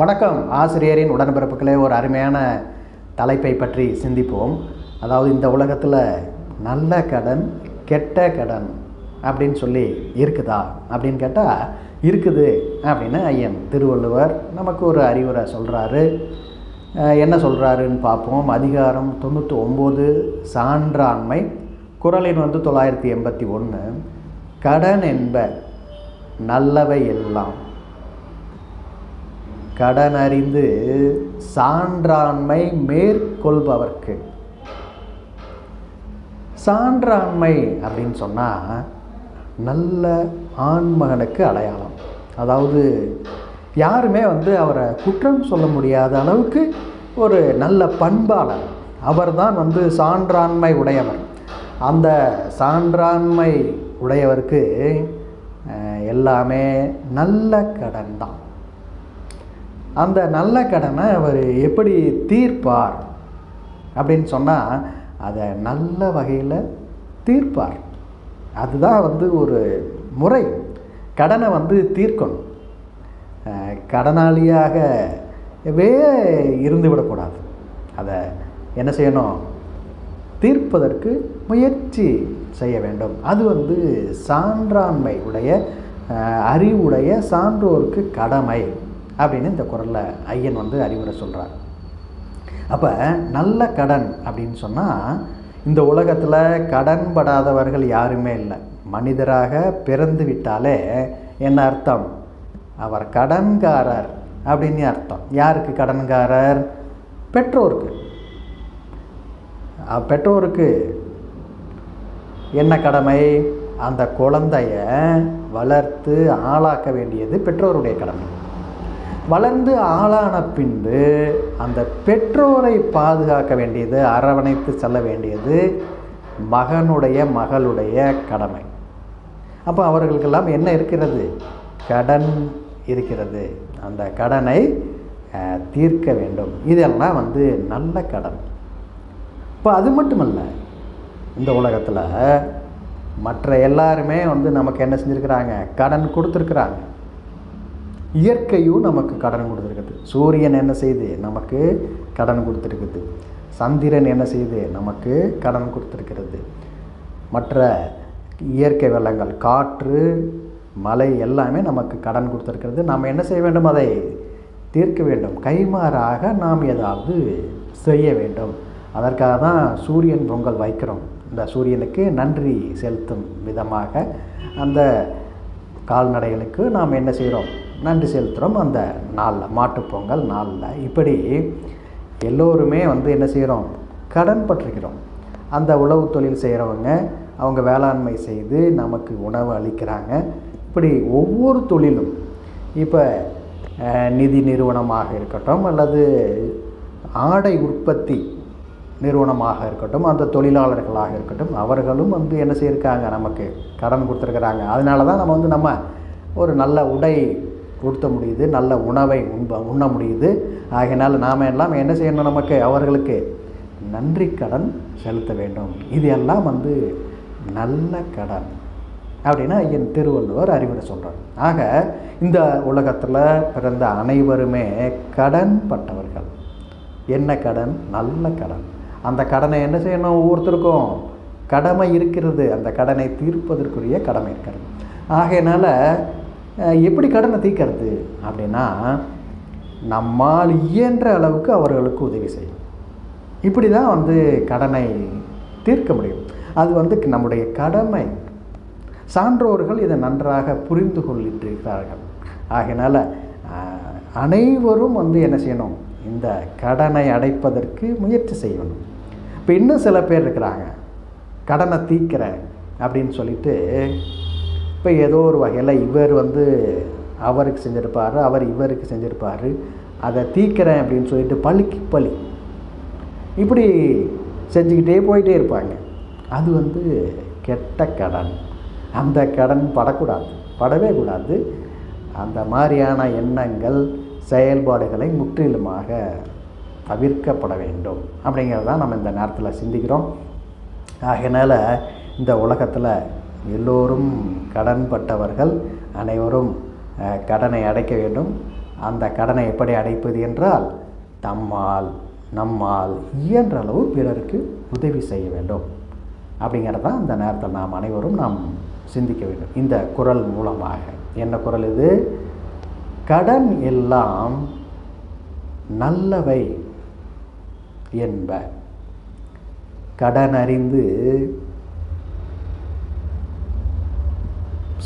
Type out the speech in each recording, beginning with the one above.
வணக்கம். ஆசிரியரின் உடன்பிறப்புகளே ஒரு அருமையான தலைப்பை பற்றி சிந்திப்போம். அதாவது இந்த உலகத்தில் நல்ல கடன் கெட்ட கடன் அப்படின்னு சொல்லி இருக்குதா? அப்படின்னு கேட்டால் இருக்குது அப்படின்னு ஐயன் திருவள்ளுவர் நமக்கு ஒரு அறிவுரை சொல்கிறாரு என்ன சொல்கிறாருன்னு பார்ப்போம். அதிகாரம் தொண்ணூற்றி ஒம்பது சான்றாண்மை. குரலின் வந்து தொள்ளாயிரத்தி எண்பத்தி ஒன்று கடன் என்ப நல்லவை எல்லாம். கடன் அறிந்து சான்றாண்மை மேற்கொள்பவர்க்கு. சான்றாண்மை அப்படின்னு சொன்னால் நல்ல ஆண்மகனுக்கு அடையாளம். அதாவது யாருமே வந்து அவரை குற்றம் சொல்ல முடியாத அளவுக்கு ஒரு நல்ல பண்பாளர். அவர்தான் வந்து சான்றாண்மை உடையவர். அந்த சான்றாண்மை உடையவருக்கு எல்லாமே நல்ல கடன் தான் அந்த நல்ல கடனை அவர் எப்படி தீர்ப்பார்? அப்படின்னு சொன்னால் அதை நல்ல வகையில் தீர்ப்பார். அதுதான் வந்து ஒரு முறை. கடனை வந்து தீர்க்கணும். கடனாளியாகவே இருந்து விடக்கூடாது. அதை என்ன செய்யணும்? தீர்ப்பதற்கு முயற்சி செய்ய வேண்டும். அது வந்து சான்றாண்மை உடைய அறிவுடைய சான்றோருக்கு கடமை. அப்படின்னு இந்த குரலில் ஐயன் வந்து அறிவுரை சொல்கிறார் அப்போ நல்ல கடன் அப்படின்னு சொன்னால் இந்த உலகத்தில் கடன் படாதவர்கள் யாருமே இல்லை. மனிதராக பிறந்து விட்டாலே என்ன அர்த்தம்? அவர் கடன்காரர் அப்படின்னு அர்த்தம். யாருக்கு கடன்காரர்? பெற்றோருக்கு. பெற்றோருக்கு என்ன கடமை? அந்த குழந்தைய வளர்த்து ஆளாக்க வேண்டியது பெற்றோருடைய கடமை. வளர்ந்து ஆளான பின்பு அந்த பெற்றோரை பாதுகாக்க வேண்டியது அரவணைத்து செல்ல வேண்டியது மகனுடைய மகளுடைய கடமை. அப்போ அவர்களுக்கெல்லாம் என்ன இருக்கிறது? கடன் இருக்கிறது. அந்த கடனை தீர்க்க வேண்டும். இதெல்லாம் வந்து நல்ல கடன். இப்போ அது மட்டுமல்ல இந்த உலகத்தில் மற்ற எல்லாருமே வந்து நமக்கு என்ன செஞ்சுருக்கிறாங்க? கடன் கொடுத்துருக்குறாங்க. இயற்கையும் நமக்கு கடன் கொடுத்துருக்குது. சூரியன் என்ன செய்யுது நமக்கு கடன் கொடுத்துருக்குது. சந்திரன் என்ன செய்யுது நமக்கு கடன் கொடுத்துருக்கிறது. மற்ற இயற்கை வெள்ளங்கள் காற்று மலை எல்லாமே நமக்கு கடன் கொடுத்துருக்கிறது. நாம் என்ன செய்ய வேண்டும்? அதை தீர்க்க வேண்டும். கைமாறாக நாம் ஏதாவது செய்ய வேண்டும். அதற்காக தான் சூரியன் பொங்கல் வைக்கிறோம். இந்த சூரியனுக்கு நன்றி செலுத்தும் விதமாக அந்த கால்நடைகளுக்கு நாம் என்ன செய்கிறோம்? நன்றி செலுத்துகிறோம் அந்த நாளில் மாட்டுப்பொங்கல் நாளில். இப்படி எல்லோருமே வந்து என்ன செய்கிறோம் கடன் பற்றுகிறோம் அந்த உழவு தொழில் செய்கிறவங்க அவங்க வேளாண்மை செய்து நமக்கு உணவு அளிக்கிறாங்க. இப்படி ஒவ்வொரு தொழிலும் இப்போ நிதி நிறுவனமாக இருக்கட்டும் அல்லது ஆடை உற்பத்தி நிறுவனமாக இருக்கட்டும் அந்த தொழிலாளர்களாக இருக்கட்டும் அவர்களும் வந்து என்ன செய்யிருக்காங்க? நமக்கு கடன் கொடுத்துருக்குறாங்க. அதனால தான் நம்ம வந்து நம்ம ஒரு நல்ல உடை பொருத்த முடியுது நல்ல உணவை உண்ப உண்ண முடியுது. ஆகையினால் நாம் எல்லாம் என்ன செய்யணும் நமக்கு? அவர்களுக்கு நன்றி கடன் செலுத்த வேண்டும். இது எல்லாம் வந்து நல்ல கடன் அப்படின்னு ஐயன் திருவள்ளுவர் அறிவுரை சொல்கிறார் ஆக இந்த உலகத்தில் பிறந்த அனைவருமே கடன் பட்டவர்கள் என்ன கடன்? நல்ல கடன். அந்த கடனை என்ன செய்யணும் ஒவ்வொருத்தருக்கும்? கடமை இருக்கிறது. அந்த கடனை தீர்ப்பதற்குரிய கடமை இருக்கிறது. ஆகையினால எப்படி கடனை தீர்க்கறது? அப்படின்னா நம்மால் இயன்ற அளவுக்கு அவர்களுக்கு உதவி செய்யும். இப்படி தான் வந்து கடனை தீர்க்க முடியும். அது வந்து நம்முடைய கடமை. சான்றோர்கள் இதை நன்றாக புரிந்து கொள்ளிட்டிருக்கிறார்கள். ஆகினால அனைவரும் வந்து என்ன செய்யணும்? இந்த கடனை அடைப்பதற்கு முயற்சி செய்யணும். இப்போ இன்னும் சில பேர் இருக்கிறாங்க. கடனை தீர்க்கிறேன் அப்படின்னு சொல்லிட்டு இப்போ ஏதோ ஒரு வகையில் இவர் வந்து அவருக்கு செஞ்சுருப்பார் அவர் இவருக்கு செஞ்சுருப்பார். அதை தீர்க்கிறேன் அப்படின்னு சொல்லிட்டு பழிக்கு பழி இப்படி செஞ்சுக்கிட்டே போயிட்டே இருப்பாங்க. அது வந்து கெட்ட கடன். அந்த கடன் படக்கூடாது. படவே கூடாது. அந்த மாதிரியான எண்ணங்கள் செயல்பாடுகளை முற்றிலுமாக தவிர்க்கப்பட வேண்டும். அப்படிங்கிறதான் நம்ம இந்த நேரத்தில் சிந்திக்கிறோம். ஆகையினால் இந்த உலகத்தில் எல்லோரும் கடன்பட்டவர்கள் அனைவரும் கடனை அடைக்க வேண்டும். அந்த கடனை எப்படி அடைப்பது என்றால் தம்மால் நம்மால் இயன்ற அளவு பிறருக்கு உதவி செய்ய வேண்டும். அப்படிங்கிறது தான் நேரத்தில் நாம் அனைவரும் நாம் சிந்திக்க வேண்டும். இந்த குரல் மூலமாக. என்ன குரல் இது? கடன் எல்லாம் நல்லவை என்ப. கடன் அறிந்து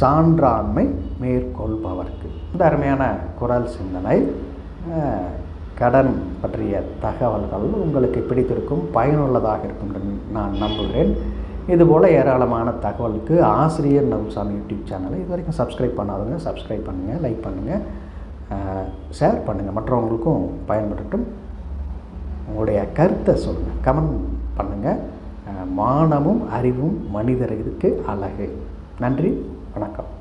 சான்றாண்மை மேற்கொள்பவர்க்கு. இந்த அருமையான குரல் சிந்தனை கடன் பற்றிய தகவல்கள் உங்களுக்கு பிடித்திருக்கும் பயனுள்ளதாக இருக்கும் என்று நான் நம்புகிறேன். இதுபோல் ஏராளமான தகவலுக்கு ஆசிரியர் நவுசாமி யூடியூப் சேனலை இது வரைக்கும் சப்ஸ்கிரைப் பண்ணாதவங்க சப்ஸ்கிரைப் பண்ணுங்கள் லைக் பண்ணுங்கள் ஷேர் பண்ணுங்கள் மற்றவங்களுக்கும் பயன்படட்டும் உங்களுடைய கருத்தை சொல்லுங்கள் கமெண்ட் பண்ணுங்கள் மானமும் அறிவும் மனிதர்களுக்கு அழகு. நன்றி. வணக்கம்.